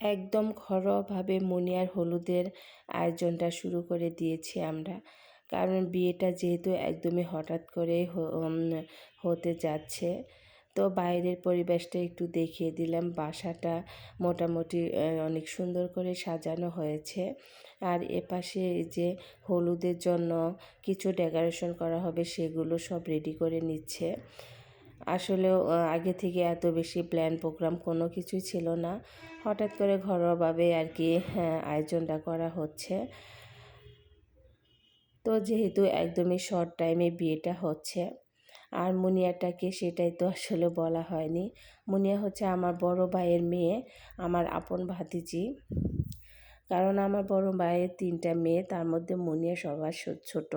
একদম ঘরোয়াভাবে মুনিয়ার হলুদের আয়োজনটা শুরু করে দিয়েছি আমরা। কারণ বিয়েটা যেহেতু একদমই হঠাৎ করে হতে যাচ্ছে, তো বাইরের পরিবেশটা একটু দেখিয়ে দিলাম। বাসাটা মোটামুটি অনেক সুন্দর করে সাজানো হয়েছে। আর এপাশে যে হলুদের জন্য কিছু ডেকোরেশন করা হবে সেগুলো সব রেডি করে নিচ্ছে। আসলেও আগে থেকে এত বেশি প্ল্যান প্রোগ্রাম কোনো কিছুই ছিল না। হঠাৎ করে ঘরোয়াভাবে আর কি হ্যাঁ, আয়োজনটা করা হচ্ছে। তো যেহেতু একদমই শর্ট টাইমে বিয়েটা হচ্ছে আর মুনিয়াটাকে সেটাই তো আসলে বলা হয়নি। মুনিয়া হচ্ছে আমার বড় ভাইয়ের মেয়ে আমার আপন ভাতিজি। কারণ আমার বড় ভাইয়ের তিনটা মেয়ে তার মধ্যে মুনিয়া সবার ছোট।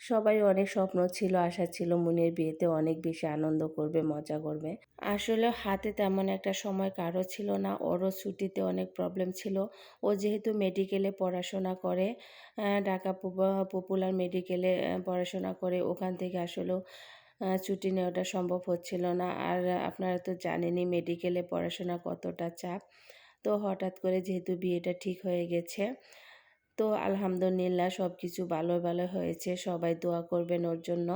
সবাই অনেক স্বপ্ন ছিল, আশা ছিল মুনির বিয়েতে অনেক বেশি আনন্দ করবে, মজা করবে। আসলে হাতে তেমন একটা সময় কারও ছিল না, ওরও ছুটিতে অনেক প্রবলেম ছিল। ও যেহেতু মেডিকেলে পড়াশোনা করে ঢাকা পপুলার মেডিকেলে পড়াশোনা করে, ওখান থেকে আসলেও ছুটি নেওয়াটা সম্ভব হচ্ছিল না। আর আপনারা তো জানেনই মেডিকেলে পড়াশোনা কতটা চাপ। তো হঠাৎ করে যেহেতু বিয়েটা ঠিক হয়ে গেছে তো আলহামদুলিল্লাহ সব কিছু ভালো ভালো হয়েছে। সবাই দোয়া করবেন ওর জন্য।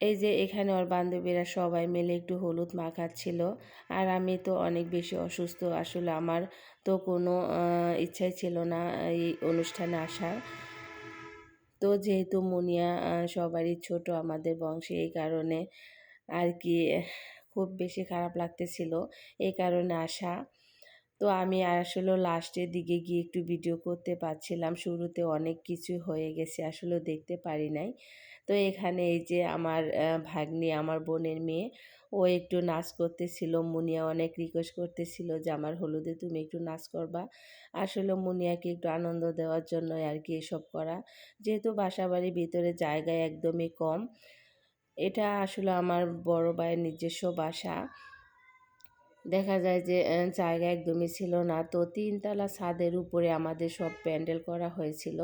এই যে এখানে ওর বান্ধবীরা সবাই মিলে একটু হলুদ মাখাচ্ছিল। আর আমি তো অনেক বেশি অসুস্থ। আসলে আমার তো কোনো ইচ্ছাই ছিল না এই অনুষ্ঠানে আসার। তো যেহেতু মুনিয়া সবারই ছোট, আমাদের বংশে এই কারণে আর কি খুব বেশি খারাপ লাগতেছিল। এই কারণে আসা। তো আমি আসলে লাস্টের দিকে গিয়ে একটু ভিডিও করতে পারছিলাম। শুরুতে অনেক কিছু হয়ে গেছে আসলে দেখতে পারি নাই। তো এখানে এই যে আমার ভাগ্নি, আমার বোনের মেয়ে, ও একটু নাচ করতেছিল। মুনিয়া অনেক রিকোয়েস্ট করতেছিল যে, আমার হলুদে তুমি একটু নাচ করবা। আসলে মুনিয়াকে একটু আনন্দ দেওয়ার জন্য আর কি এসব করা। যেহেতু বাসাবাড়ির ভিতরে জায়গা একদমই কম, এটা আসলে আমার বড় ভাইয়ের নিজস্ব বাসা। দেখা যায় যে জায়গা একদমই ছিল না। তো তিনতলা ছাদের উপরে আমাদের সব প্যান্ডেল করা হয়েছিল।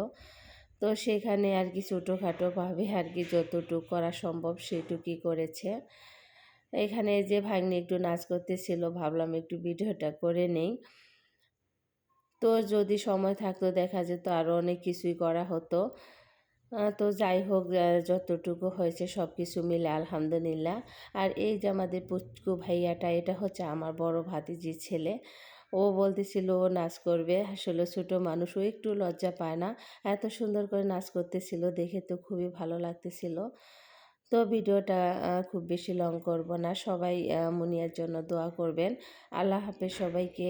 তো সেখানে আর কি ছোটোখাটোভাবে আর কি যতটুকু করা সম্ভব সেটুকুই করেছে। এখানে যে ভাগ্নি একটু নাচ করতেছিল, ভাবলাম একটু ভিডিওটা করে নেই। তো যদি সময় থাকতো দেখা যেত আরও অনেক কিছুই করা হতো। তো যাই হোক যতটুকু হয়েছে সব কিছু মিলে আলহামদুলিল্লাহ। আর এই যে আমাদের পুচকু ভাইয়াটা, এটা হচ্ছে আমার বড় ভাতিজির ছেলে। ও বলতেছিল, ও নাচ করবে। আসলে ছোটো মানুষ, ও একটু লজ্জা পায় না। এত সুন্দর করে নাচ করতেছিল, দেখে তো খুবই ভালো লাগতেছিল। তো ভিডিওটা খুব বেশি লং করব না। সবাই মুনিয়ার জন্য দোয়া করবেন। আল্লাহ হাফেজ সবাইকে।